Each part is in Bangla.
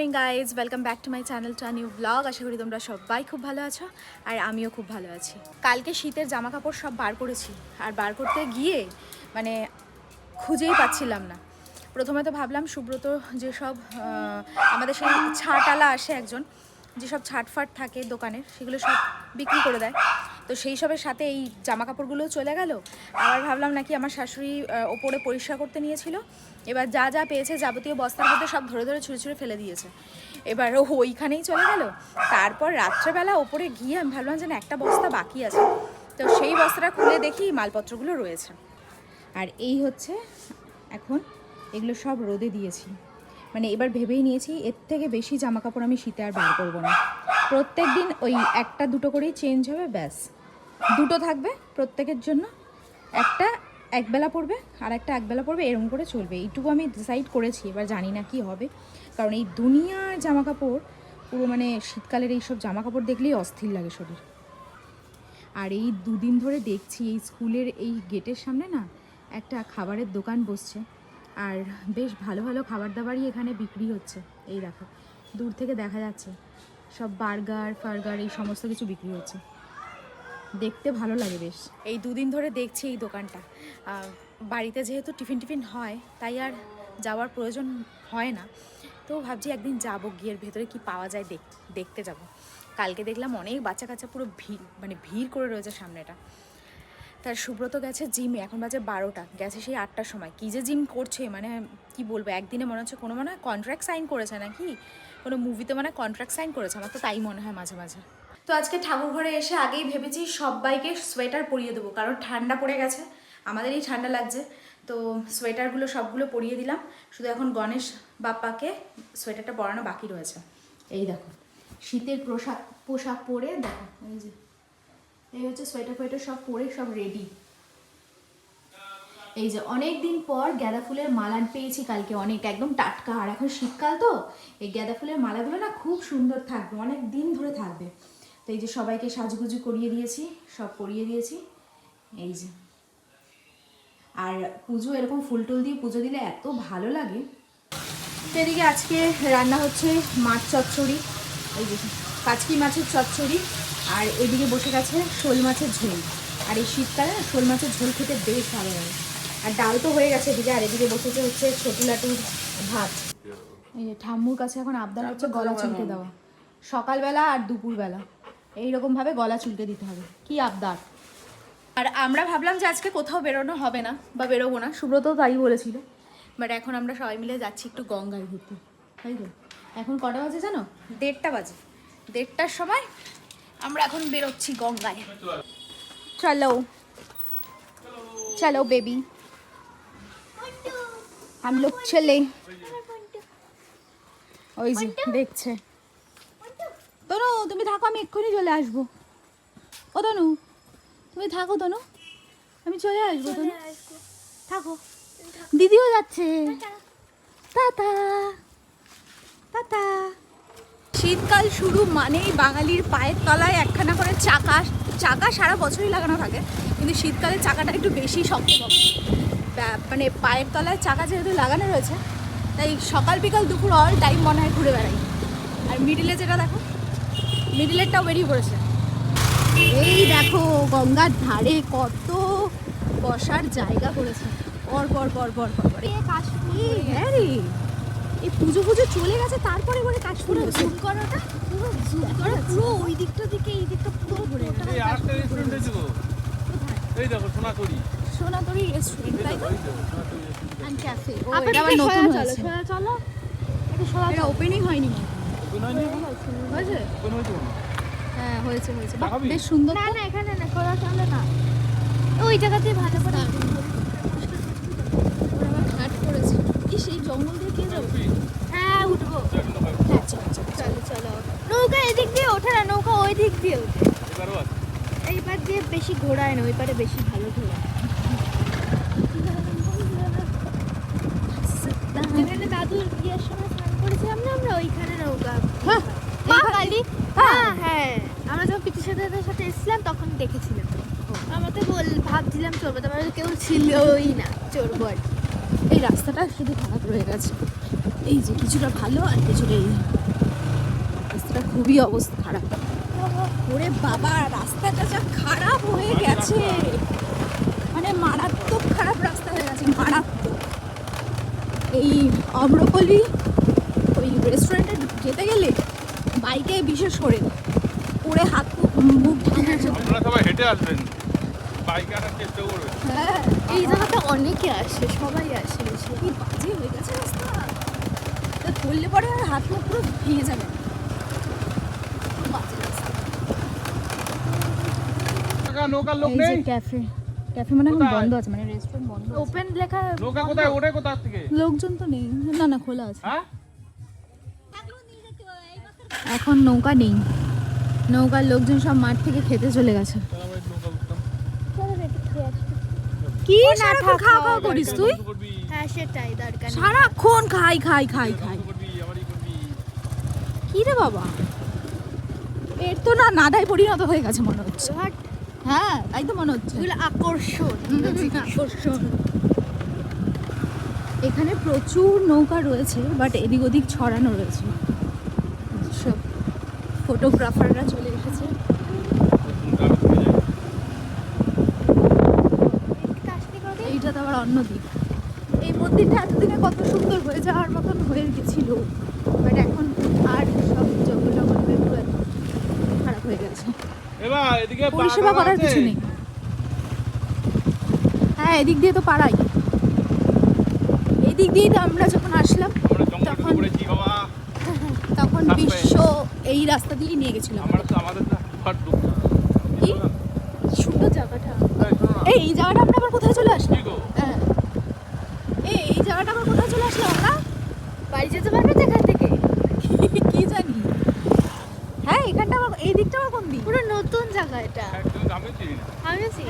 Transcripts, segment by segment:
Morning guys welcome back to my channel to new blog আশা করি তোমরা সবাই খুব ভালো আছো, আর আমিও খুব ভালো আছি। কালকে শীতের জামা কাপড় সব বার করেছি, আর বার করতে গিয়ে মানে খুঁজেই পাচ্ছিলাম না। প্রথমে তো ভাবলাম, সুব্রত যেসব আমাদের সেই ছাটালা আসে একজন যেসব ছাটফাট থাকে দোকানের, সেগুলো সব বিক্রি করে দেয়। তো সেই সবের সাথে এই জামা কাপড়গুলোও চলে গেল। আবার ভাবলাম নাকি আমার শাশুড়ি ওপরে পরিষ্কার করতে নিয়েছিল। এবার যা যা পেয়েছে যাবতীয় বস্তার মধ্যে সব ধরে ধরে ছুঁড়ে ছুঁড়ে ফেলে দিয়েছে। এবার ও ওইখানেই চলে গেল। তারপর রাত্রেবেলা ওপরে গিয়ে আমি ভাবলাম যেন একটা বস্তা বাকি আছে। তো সেই বস্তাটা খুলে দেখি মালপত্রগুলো রয়েছে। আর এই হচ্ছে, এখন এগুলো সব রোদে দিয়েছি। মানে এবার ভেবেই নিয়েছি, এর থেকে বেশি জামা কাপড় আমি শীতে আর বার করব না। প্রত্যেক দিন ওই একটা দুটো করেই চেঞ্জ হবে, ব্যাস। দুটো থাকবে প্রত্যেকের জন্য। একটা একবেলা পড়বে আর একটা একবেলা পড়বে এরকম করে চলবে। এইটুকু আমি ডিসাইড করেছি, এবার জানি না কি হবে। কারণ এই দুনিয়ার জামা কাপড় পুরো মানে শীতকালের এইসব জামা কাপড় দেখলেই অস্থির লাগে শরীর। আর এই দুদিন ধরে দেখছি এই স্কুলের এই গেটের সামনে না একটা খাবারের দোকান বসছে। আর বেশ ভালো ভালো খাবার দাবারই এখানে বিক্রি হচ্ছে, এই দেখো। দূর থেকে দেখা যাচ্ছে, সব বার্গার, ফার্গার, এই সমস্ত কিছু বিক্রি হচ্ছে। দেখতে ভালো লাগে বেশ। এই দুদিন ধরে দেখছি এই দোকানটা। বাড়িতে যেহেতু টিফিন টিফিন হয়, তাই আর যাওয়ার প্রয়োজন হয় না। তো ভাবছি একদিন যাব গিয়ে ভেতরে কি পাওয়া যায় দেখ, দেখতে যাব। কালকে দেখলাম অনেক বাচ্চা কাচ্চা পুরো ভিড় মানে ভিড় করে রয়েছে সামনেটা তার সুব্রত গেছে জিমে, এখন বাজে বারোটা। গেছে সেই আটটার সময়। কী যে জিম করছে মানে কি বলব, একদিনে মনে হচ্ছে কোনো মনে হয় কন্ট্রাক্ট সাইন করেছে নাকি? কোনো মুভিতে মানে কন্ট্রাক্ট সাইন করেছে, আমার তো তাই মনে হয় মাঝে মাঝে। তো আজকে ঠাকুর ঘরে এসে আগেই ভেবেছি সবাইকে সোয়েটার পরিয়ে দেবো, কারণ ঠান্ডা পড়ে গেছে, আমাদেরই ঠান্ডা লাগছে। তো সোয়েটারগুলো সবগুলো পরিয়ে দিলাম, শুধু এখন গণেশ বাপ্পাকে সোয়েটারটা পরানো বাকি রয়েছে। এই দেখো, শীতের পোশাক পোশাক পরে দেখো, এই যে। এই হচ্ছে সোয়েটার ফোয়েটার সব পরে সব রেডি এই যে অনেক দিন পর গাঁদা ফুলের মালা পেয়েছি কালকে অনেক, একদম টাটকা। আর এখন শীতকাল তো, এই গাঁদা ফুলের মালাগুলো না খুব সুন্দর থাকবে, অনেক দিন ধরে থাকবে। তো এই যে সবাইকে সাজগুজু করিয়ে দিয়েছি, সব করিয়ে দিয়েছি। এই যে। আর পুজো এরকম ফুল টুল দিয়ে পুজো দিলে এত ভালো লাগে। তো এদিকে আজকে রান্না হচ্ছে মাছ চচ্চড়ি। এই যে, কাচকি মাছের চচ্চড়ি। আর এদিকে বসে গেছে শোল মাছের ঝোল। আর এই শীতকালে শোল মাছের ঝোল খেতে বেশ ভালো লাগে। আর ডাল তো হয়ে গেছে এদিকে আর এদিকে বসেছে হচ্ছে ছোটু লাটুর ভাত। এই যে ঠাম্মুর কাছে এখন আবদার হচ্ছে গলা চুলকে দেওয়া। সকালবেলা আর দুপুরবেলা। এইরকমভাবে গলা চুলকে দিতে হবে। কি আবদার। আর আমরা ভাবলাম যে আজকে কোথাও বেরোনো হবে না বা বেরোবো না। সুব্রত তাই বলেছিল। বাট এখন আমরা সবাই মিলে যাচ্ছি একটু গঙ্গায় ঘুরতে। তাই তো? এখন কটা বাজে জানো? দেড়টা বাজে। দেড়টার সময় আমরা এখন বেরোচ্ছি গঙ্গায়। চলো। চলো বেবি হাম লোক ছেলে। ওই যে দেখছে। তনু তুমি থাকো আমি এক্ষুনি চলে আসব। ও তনু তুমি থাকো তনু। আমি চলে আসব তনু। থাকো। দিদিও যাচ্ছে। টাটা। টাটা। শীতকাল শুরু মানেই বাঙালির পায়ের তলায় একখানা করে চাকা চাকা সারা বছরই লাগানো থাকে, কিন্তু শীতকালে চাকাটা একটু বেশি শক্ত মানে পায়ের তলায় চাকা যেহেতু লাগানো রয়েছে, তাই সকাল বিকাল দুপুর অল টাইম মনে হয় ঘুরে বেড়াই। আর মিডিলে যেটা দেখো মিডিলেরটাও বেরিয়ে পড়েছে। এই দেখো, গঙ্গার ধারে কত বসার জায়গা করেছে। পর পর পর পর পর পর। কাশফুল হ্যাঁ রে। এই পুজো পুজো চলে গেছে তারপরে বলে কাশফুল হয়েছে জুম করাটা পুরো জুম করা পুরো ওই দিকটা থেকে এই দিকটা পুরো ঘুরে গেছে। এই আরেকটা রেস্টুরেন্ট আছে এই দেখো। সোনাকড়ি সোনাতরি রেস্টুরেন্ট তাই তো সোনাকড়ি। অ্যান্ড ক্যাফে ও এটা আবার নতুন সোজা চলো, হয়েছে। সোজা চলো। একটু সোজা এটা চলো। ওপেনিং হয়নি। মনে হয়। ওখানে হয়নি? হয়েছে? ওখানে হয়েছে হ্যাঁ। হয়েছে হয়েছে। বেশ সুন্দর না না এখানে না সোজা চলো না। ওই জায়গাতে ভালো করে ওরা আবার ঘাট এই জঙ্গল দিয়ে হ্যাঁ উঠবো। হ্যাঁ চলো চলো চলো চলো। নৌকা এদিক দিয়ে ওঠে না নৌকা ওই দিক দিয়ে ওঠে। এবারও এইবার দিয়ে বেশি ঘোরায় না ওই পারে বেশি ভালো ঘোরায়। যেখানে দাদুর বিয়ের সময় স্নান করেছিলাম না আমরা ওইখানে নৌকা হ্যাঁ, মা কালী? হ্যাঁ। হ্যাঁ আমরা যখন পিতৃ সাথে সাথে এসেছিলাম তখন দেখেছিলাম। আমরা তো বল ভাবছিলাম চলবো তারপরে কেউ ছিলই না চড়বো আর কি। এই রাস্তাটা শুধু খারাপ রয়ে গেছে। এই যে কিছুটা ভালো আর কিছুটা এই। রাস্তাটা খুবই অবস্থা খারাপ। ওরে বাবা, রাস্তাটা যা খারাপ হয়ে গেছে। মানে মারাত্মক খারাপ রাস্তা হয়ে গেছে, মারাত্মক। এই অম্রপলি ওই রেস্টুরেন্টে যেতে গেলে বাইকে বিশেষ করে পরে হাত, মুখ-। আপনারা সবাই হেঁটে আসবেন। এই জায়গাটা অনেকে আসে সবাই আসে বেশি কি বাজে হয়ে গেছে রাস্তা। তা পড়লে পরে আর হাত মুখ পুরো ভেঙে যাবে। খুব বাজে রাস্তা। কাকা নৌকার লোক এই যে নেই? ক্যাফে। ক্যাফে মানে এখন বন্ধ আছে মানে রেস্টুরেন্ট বন্ধ ওপেন লেখা নৌকা কোথায়? ওঠে কোথা থেকে? লোকজন তো নেই। না না খোলা আছে। হ্যাঁ? এখন নৌকা নেই। নৌকার লোকজন সব মাঠ থেকে খেতে চলে গেছে তাহলে আমরা নৌকা উঠতাম কি? না, খাওয়া খাওয়া করিস তুই? হ্যাঁ সেটাই দরকার সারাক্ষণ খাই খাই খাই খাই। কি রে বাবা? এর তো না নাদায় পরিণত হয়ে গেছে মনে হচ্ছে। হ্যাঁ তাই তো মনে হচ্ছে। আকর্ষণ আকর্ষণ। এখানে প্রচুর নৌকা রয়েছে বাট এদিক ওদিক ছড়ানো রয়েছে। সব ফটোগ্রাফাররা চলে এসেছে গ্রামে থেকে যাই। কাশনি করে এইটা তো আবার অন্য দিক এই মন্দিরটা এতদিনে কত সুন্দর হয়ে যাওয়ার মতন হয়ে গেছিল। বাট এখন আর সব জঙ্গল জঙ্গল হয়ে পুরো খারাপ হয়ে গেছে। পরিষেবা করার কিছু নেই। হ্যাঁ এদিক দিয়ে তো পাড়াই। এদিক দিয়ে তো আমরা যখন আসলাম তখন- তখন বিশ্ব এই রাস্তা দিয়ে নিয়ে গেছিল আমরা তো আমাদের তো ঘর ঢুকতে কি? সুন্দর জায়গাটা। এই জায়গাটা আমরা আবার কোথায় চলে আসলাম? এই আবার কোথায় চলে আসলাম আমরা বাড়ি যেতে পারবে তো এখান থেকে? কি জানি? হ্যাঁ এখানটা আবার এই দিকটা আবার কোন দিক? পুরো নতুন জায়গা এটা। চিনি না। চিনি।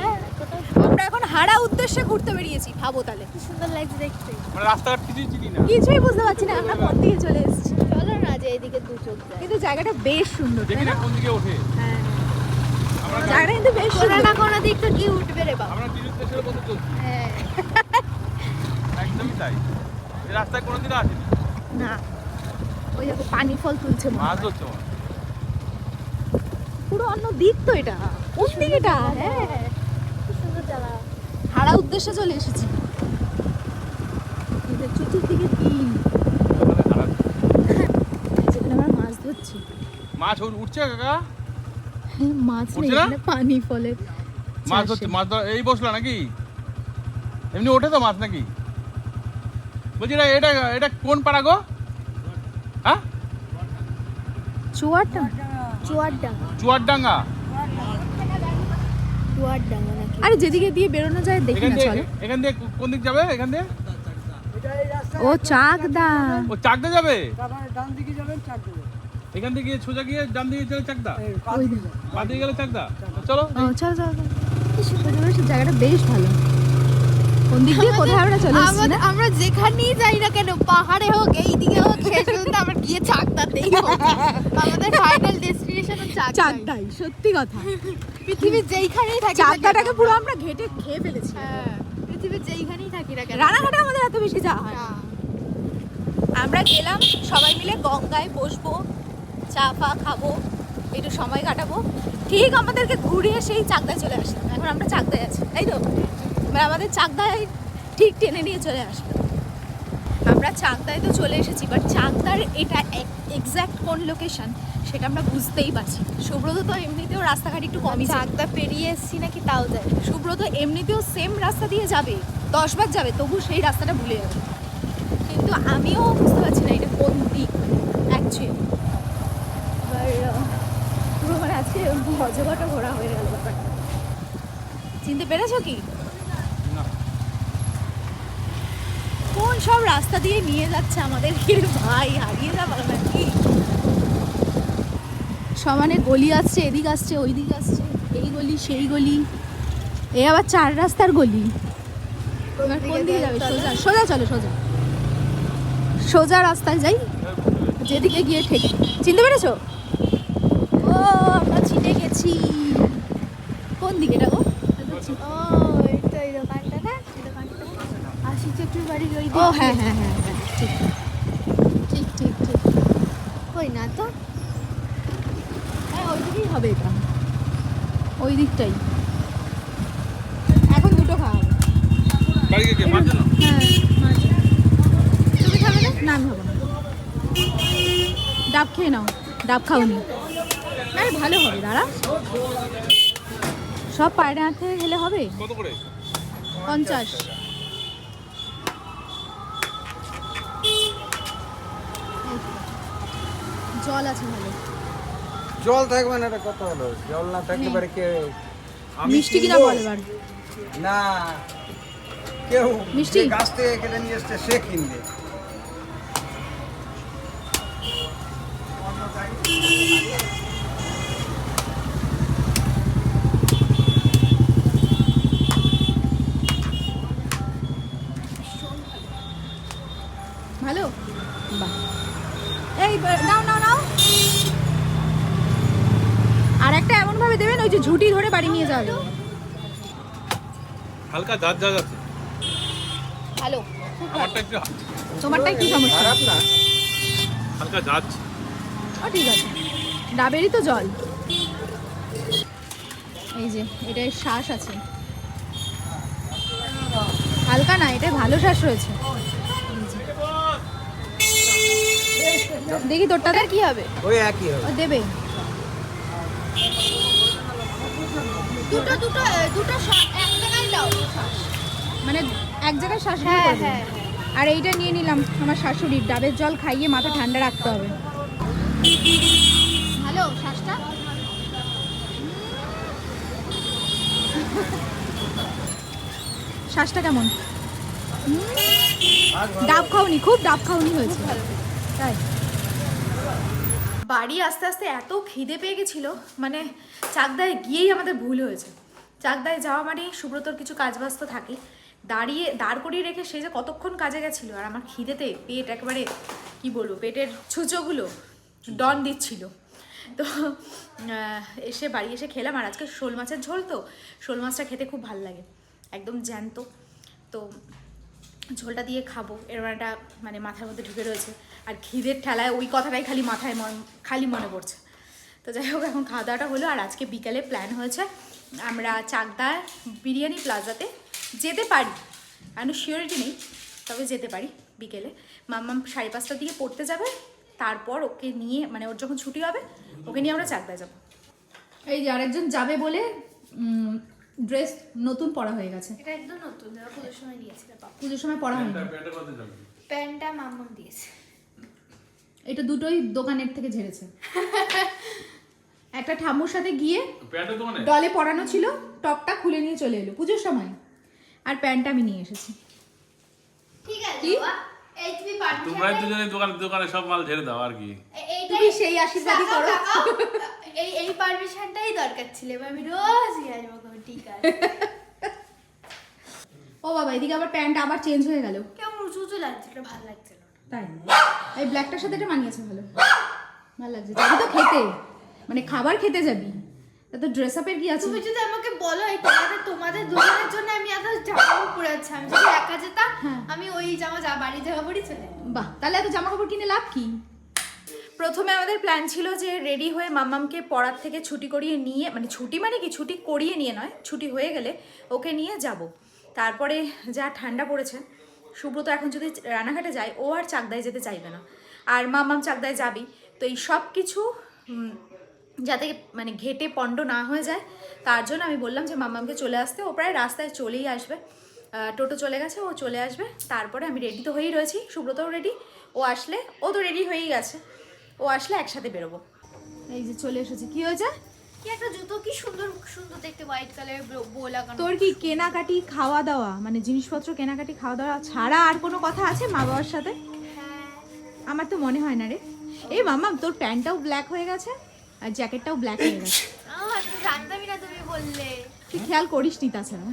হ্যাঁ। না, কোথাও আমরা এখন হারা উদ্দেশ্যে ঘুরতে বেরিয়েছি ভাবো তাহলে। কি সুন্দর লাগছে দেখতে। মানে রাস্তাঘাট কিছুই চিনি না। কিছুই বুঝতে পারছি না আমরা কোন দিকে চলে এসেছি। চলো না যে এদিকে দু চোখ যায়। কিন্তু জায়গাটা বেশ সুন্দর দেখি না কোন দিকে ওঠে। হ্যাঁ। জায়গাটা কিন্তু বেশ সুন্দর না কোনো দিক তো কি উঠবে রে বাবা। আমরা দেশের মতো চলছি। হ্যাঁ। একদমই তাই। এই রাস্তায় কোনোদিনও আসেনি। না। ওই দেখো পানি ফল তুলছে মাছ। ধরছে পুরো অন্য দিক তো এটা। কোন দিক এটা? হ্যাঁ। হারা উদ্দেশ্যে চলে এসেছি। চতুর্দিকে দিন যেখানে আমরা মাছ ধরছি। মাছ উঠছে কাকা? হ্যাঁ মাছ নেই পানি ফলের মাছ। ধরছে মাছ এই বসল নাকি? এমনি ওঠে তো মাছ নাকি? বলছি এটা এটা এটা কোন পাড়া গো? হ্যাঁ? চুয়ারডাঙ্গা আরে যেদিকে দিয়ে বেরোনো যায় দেখি এখান না চলো। এখান দিয়ে কোন দিক যাবে? এখান দিয়ে? ও চাকদা। ও চাকদা যাবে? ডান দিকে যাবেন চার এখান থেকে সোজা গিয়ে ডান দিকে চলে চাকদা? বাঁ দিকে গেলে চাকদা? চলো। জায়গাটা বেশ ভালো। কোন দিক দিয়ে কোথায় আমরা চলে এসেছি আমরা যেখানেই যাই না কেন পাহাড়ে হোক এইদিকে হোক শেষ পর্যন্ত আমরা গিয়ে চাকদাতেই। আমাদের ফাইনাল ডেস্টিনেশন চাকদা চাকদাই। সত্যি কথা। পৃথিবীর যেইখানেই থাকি চাকদাটাকে পুরো আমরা ঘেটে খেয়ে ফেলেছি। হ্যাঁ পৃথিবীর যেইখানেই থাকি না কেন। রানাঘাটে আমাদের এত বেশি যাওয়া হয়। আমরা গেলাম সবাই মিলে গঙ্গায় বসবো চা ফা খাব একটু সময় কাটাবো। ঠিক আমাদেরকে ঘুরিয়ে সেই চাকদায় চলে আসলাম। এখন আমরা চাকদায় আছি তাই তো? এবার আমাদের চাকদায় ঠিক টেনে নিয়ে চলে আসবে আমরা চাকদায় তো চলে এসেছি বাট চাকদার এটা এক্স্যাক্ট কোন লোকেশন সেটা আমরা বুঝতেই পারছি সুব্রত তো এমনিতেও রাস্তাঘাট একটু কমই। চাকদা পেরিয়ে এসছি নাকি তাও যায় সুব্রত এমনিতেও সেম রাস্তা দিয়ে যাবে দশ বার যাবে তবু সেই রাস্তাটা ভুলে যাবে। কিন্তু আমিও বুঝতে পারছি না এটা কোন দিক অ্যাকচুয়ালি এবার পুরো মানে আজকে অজগটা ঘোরা হয়ে গেল ব্যাপারটা। চিনতে পেরেছ কি না কোন সব রাস্তা দিয়ে নিয়ে যাচ্ছে আমাদের। ভাই হারিয়ে যাব নাকি? সমানে গলি আসছে এদিক আসছে ওই দিক আসছে এই গলি সেই গলি। এ আবার চার রাস্তার গলি। কোন দিকে যাবে? সোজা? সোজা চলো সোজা। সোজা রাস্তায় যাই যেদিকে গিয়ে ঠেকি। চিনতে পেরেছ? ও আমরা চিনে গেছি। কোন দিকে এটা গো? ও এটা মাসি জেঠুর বাড়ির ওই হ্যাঁ হ্যাঁ হ্যাঁ হ্যাঁ ঠিক। ঠিক ঠিক ঠিক ওই না তো? হ্যাঁ ওই দিকেই হবে এটা। ওই দিকটাই এখন দুটো খাওয়া হ্যাঁ, তুমি খাবে না? না আমি খাব না। ডাব খেয়ে নাও। ডাব খাওনি। না ভালো হবে দাঁড়া। সব পায়রা হাতে খেলে হবে? পঞ্চাশ। জল আছে ভালো। জল থাকবে না এটা কত হলো। জল না থাকলে হ্যাঁ। পারে কে মিষ্টি কিনা বলে? বার না কেউ মিষ্টি? গাছ থেকে কেটে নিয়ে এসছে সে কিনবে। ভালো বাড়ি নিয়ে যাবে। হালকা ঝাঁজ ঝাঁজ আছে। ভালো আমারটা একটু তোমারটাই কি সমস্যা? খারাপ না। হালকা ঝাঁজ ও ঠিক আছে। ডাবেরই তো জল। এই যে এটার শ্বাস আছে। হালকা না এটা ভালো শ্বাস রয়েছে। দেখি তোরটা তার কি হবে? ওই একই হবে। ও দেবে। দুটো দুটো দুটো এক জায়গায় দাও। মানে এক জায়গায় শ্বাস হ্যাঁ হ্যাঁ আর এইটা নিয়ে নিলাম আমার শাশুড়ির ডাবের জল খাইয়ে মাথা ঠান্ডা রাখতে হবে। ভালো শ্বাসটা? শ্বাসটা কেমন? ডাব খাওনি খুব ডাব খাওনি হয়েছে। তাই? বাড়ি আস্তে আস্তে এত খিদে পেয়ে গেছিল মানে চাকদায় গিয়েই আমাদের ভুল হয়েছে। চাকদায় যাওয়া মানে সুব্রতর কিছু কাজবাজ তো থাকে। দাঁড়িয়ে, দাঁড় করিয়ে রেখে সে যে কতক্ষণ কাজে গেছিল আর আমার খিদেতে পেট একেবারে, কি বলব, পেটের ছুঁচোগুলো ডন দিচ্ছিল। তো এসে বাড়ি এসে খেলাম আর আজকে শোল মাছের ঝোল তো, শোল মাছটা খেতে খুব ভালো লাগে, একদম জ্যান্ত। তো ঝোলটা দিয়ে খাব এরকম একটা মানে মাথার মধ্যে ঢুকে রয়েছে। আর খিদের ঠেলায় ওই কথাটাই খালি মাথায় খালি মনে পড়ছে। তো যাই হোক এখন খাওয়া দাওয়াটা হলো আর আজকে বিকালে প্ল্যান হয়েছে আমরা চাকদা বিরিয়ানি প্লাজাতে যেতে পারি। আমি শিওরিটি নেই তবে যেতে পারি বিকেলে। মাম্মাম সাড়ে পাঁচটার দিকে পড়তে যাবে তারপর ওকে নিয়ে মানে ওর যখন ছুটি হবে ওকে নিয়ে আমরা চাকদায় যাব। এই যে আরেকজন যাবে বলে ড্রেস নতুন পরা হয়ে গেছে। এটা একদম নতুন পুজোর সময় দিয়েছিল বাবা পুজোর সময় পরা হয়নি। প্যান্টটা মাম্মা দিয়েছে। এটা দুটোই দোকানের থেকে ঝেড়েছে। একটা ঠাম্মুর সাথে গিয়ে ডলে পরানো ছিল টপটা খুলে নিয়ে চলে এলো পুজোর সময়। আর প্যান্টটা আমি নিয়ে এসেছি। ঠিক আছে তুমি দুজনে দোকানে দোকানে সব মাল ঝেড়ে দাও আর কি। তুমি সেই আশীর্বাদই করো। এই এই পারমিশনটাই দরকার ছিল এবার আমি রোজ আসব ঠিক আছে। ও বাবা এদিকে আবার প্যান্ট আবার চেঞ্জ হয়ে গেল। কেমন উঁচু উঁচু লাগছিল ভালো লাগছিল না তাই এই ব্ল্যাকটার সাথে এটা মানিয়েছে ভালো। ভালো লাগছে। যাবি তো খেতে। মানে খাবার খেতে যাবি। তা তো ড্রেস আপের কি আছে? তুমি যদি আমাকে বলো এই তোমাদের তোমাদের দুজনের জন্য আমি এত জামা কাপড় পরে আছি। আমি যদি একা যেতাম হ্যাঁ। আমি ওই জামা যা বাড়ির জামা পরেই চলে বাহ তাহলে এত জামা কাপড় কিনে লাভ কি? প্রথমে আমাদের প্ল্যান ছিল যে রেডি হয়ে মাম্মামকে পড়ার থেকে ছুটি করিয়ে নিয়ে মানে ছুটি মানে কি? ছুটি করিয়ে নিয়ে নয় ছুটি হয়ে গেলে ওকে নিয়ে যাব। তারপরে যা ঠান্ডা পড়েছে সুব্রত এখন যদি রানাঘাটে যায়, ও আর চাকদায় যেতে চাইবে না। আর মাম্মাম চাকদায় যাবি তো এই সব কিছু যাতে মানে ঘেটে পণ্ড না হয়ে যায়, তার জন্য আমি বললাম যে মামামকে চলে আসতে। ও প্রায় রাস্তায় চলেই আসবে। টোটো চলে গেছে, ও চলে আসবে। তারপরে আমি রেডি তো হয়েই রয়েছি, সুব্রতও রেডি ও আসলে, ও তো রেডি হয়েই গেছে। ও আসলে একসাথে বেরোবো। এই যে চলে এসেছি। কি হয়েছে? কি একটা জুতো? কি সুন্দর সুন্দর দেখতে হোয়াইট কালারের বো লাগানো। তোর কি কেনাকাটি খাওয়া দাওয়া মানে জিনিসপত্র কেনাকাটি খাওয়া দাওয়া ছাড়া আর কোনো কথা আছে মা বাবার সাথে? হ্যাঁ। আমার তো মনে হয় না রে। এই মামা তোর প্যান্টটাও ব্ল্যাক হয়ে গেছে আর জ্যাকেটটাও ব্ল্যাক হয়ে গেছে। জানতামই না তুমি বললে। তুই খেয়াল করিস নি তাছাড়া।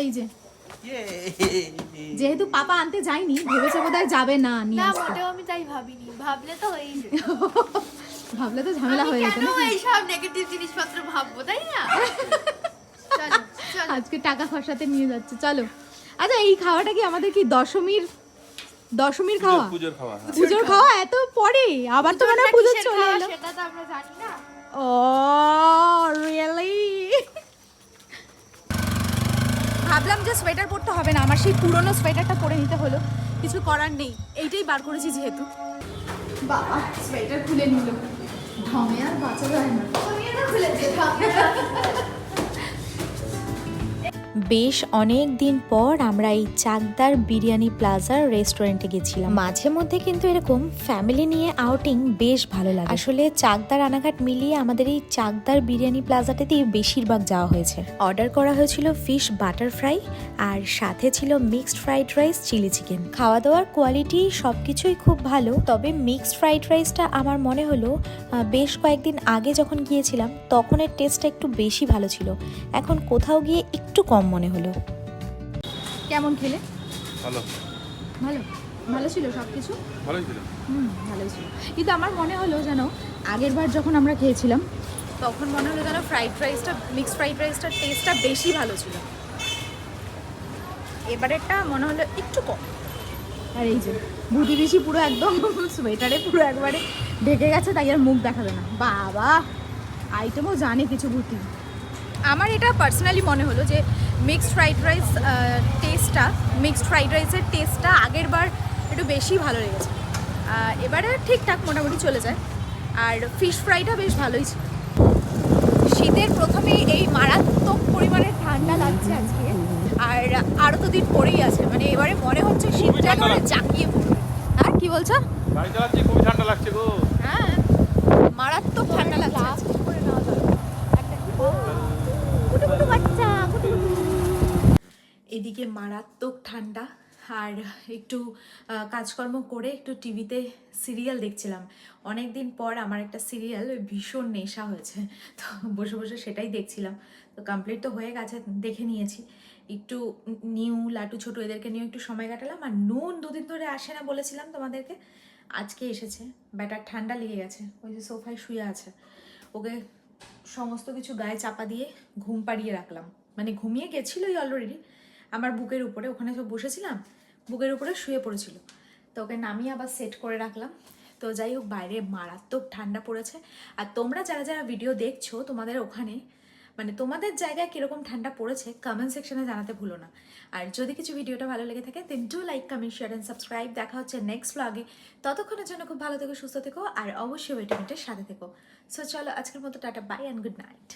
এই যে যেহেতু পাপা আনতে যায়নি ভেবেছে বোধহয় যাবে না নিয়ে না আসতে। মোটেও আমি তাই ভাবিনি। ভাবলে তো হয়েই যেত। ভাবলে তো ঝামেলা হয়ে যেত কেন না এইসব নেগেটিভ জিনিসপত্র ভাববো তাই না? আজকে টাকা খসাতে নিয়ে যাচ্ছে চলো। আচ্ছা এই খাওয়াটা কি আমাদের কি দশমীর দশমীর খাওয়া? পুজোর খাওয়া হ্যাঁ। পুজোর খাওয়া এত পরে আবার তো মানে পুজো চলে এলো। সেটা তো আমরা জানি না। ও রিয়েলি ভাবলাম যে সোয়েটার পরতে হবে না আমার সেই পুরনো সোয়েটারটা পরে নিতে হলো। কিছু করার নেই এইটাই বার করেছি যেহেতু। বাবা সোয়েটার খুলে নিল। ঢমে আর বাঁচা যায় না। বেশ অনেক দিন পর আমরা এই চাকদার বিরিয়ানি প্লাজার রেস্টুরেন্টে গেছিলাম। মাঝে মধ্যে কিন্তু এরকম ফ্যামিলি নিয়ে আউটিং বেশ ভালো লাগে। আসলে চাকদার রানাঘাট মিলিয়ে আমাদের এই চাকদার বিরিয়ানি প্লাজাটাতেই বেশিরভাগ যাওয়া হয়েছে। অর্ডার করা হয়েছিল ফিশ বাটার ফ্রাই আর সাথে ছিল mixed fried rice chilli chicken খাওয়া দাওয়ার কোয়ালিটি সব কিছুই খুব ভালো, তবে মিক্সড ফ্রাইড রাইসটা আমার মনে হলো বেশ কয়েকদিন আগে যখন গিয়েছিলাম, তখনের টেস্টটা একটু বেশি ভালো ছিল। এখন কোথাও গিয়ে একটু কম মনে হলো। কেমন খেলে? ভালো। ভালো? ভালো ছিল সব কিছু ভালোই ছিল। হুম ভালোই ছিল। কিন্তু আমার মনে হলো যেন আগের বার যখন আমরা খেয়েছিলাম তখন মনে হলো যেন ফ্রাইড রাইসটা মিক্সড ফ্রাইড রাইসটার টেস্টটা বেশি ভালো ছিল। এবারেরটা মনে হলো একটু কম। আর এই যে ভুতি বেশি পুরো একদম সোয়েটারে পুরো একবারে ঢেকে গেছে তাই আর মুখ দেখাবে না। বাবা! আইটেমও জানে কিছু ভুতি আমার এটা পার্সোনালি মনে হলো যে মিক্সড ফ্রাইড রাইস টেস্টটা মিক্সড ফ্রাইড রাইসের টেস্টটা আগের বার একটু বেশি ভালো লেগেছে। এবারে ঠিকঠাক মোটামুটি চলে যায়। আর ফিশ ফ্রাইটা বেশ ভালোই ছিল। শীতের প্রথমে এই মারাত্মক পরিমাণে ঠান্ডা লাগছে আজকে। আর আরও তো দিন পরেই আছে। মানে এবারে মনে হচ্ছে শীতটা একেবারে। জাঁকিয়ে পড়বে। হ্যাঁ কি বলছো? গাড়ি চালাচ্ছি খুবই ঠান্ডা লাগছে গো। হ্যাঁ মারাত্মক ঠান্ডা লাগছে আজকে। এদিকে মারাত্মক ঠান্ডা আর একটু কাজকর্ম করে একটু টিভিতে সিরিয়াল দেখছিলাম। অনেক দিন পর আমার একটা সিরিয়াল ভীষণ নেশা হয়েছে, তো বসে বসে সেটাই দেখছিলাম। তো কমপ্লিট তো হয়ে গেছে, দেখে নিয়েছি। একটু নিউ, লাটু ছোট এদেরকে নিয়ে একটু সময় কাটালাম। আর নুন দুদিন ধরে আসে না বলেছিলাম তোমাদেরকে, আজকে এসেছে। ব্যাটার ঠান্ডা লেগে গেছে, ওই যে সোফায় শুয়ে আছে। ওকে সমস্ত কিছু গায়ে চাপা দিয়ে ঘুম পাড়িয়ে রাখলাম। মানে ঘুমিয়ে গেছিলোই অলরেডি আমার বুকের উপরে, ওখানে সব বসেছিলাম, বুকের উপরে শুয়ে পড়েছিল। তো ওকে নামিয়ে আবার সেট করে রাখলাম। তো যাই হোক, বাইরে মারাত্মক ঠান্ডা পড়েছে। আর তোমরা যারা যারা ভিডিও দেখছ তোমাদের ওখানে মানে তোমাদের জায়গায় কীরকম ঠান্ডা পড়েছে কমেন্ট সেকশনে জানাতে ভুলো না। আর যদি কিছু ভিডিওটা ভালো লেগে থাকে then do like comment share and subscribe দেখা হচ্ছে নেক্সট ব্লগে ততক্ষণের জন্য খুব ভালো থেকো, সুস্থ থেকো, আর অবশ্যই ভিটামিনটার সাথে থেকো। সো চলো আজকের মতো tata bye and good night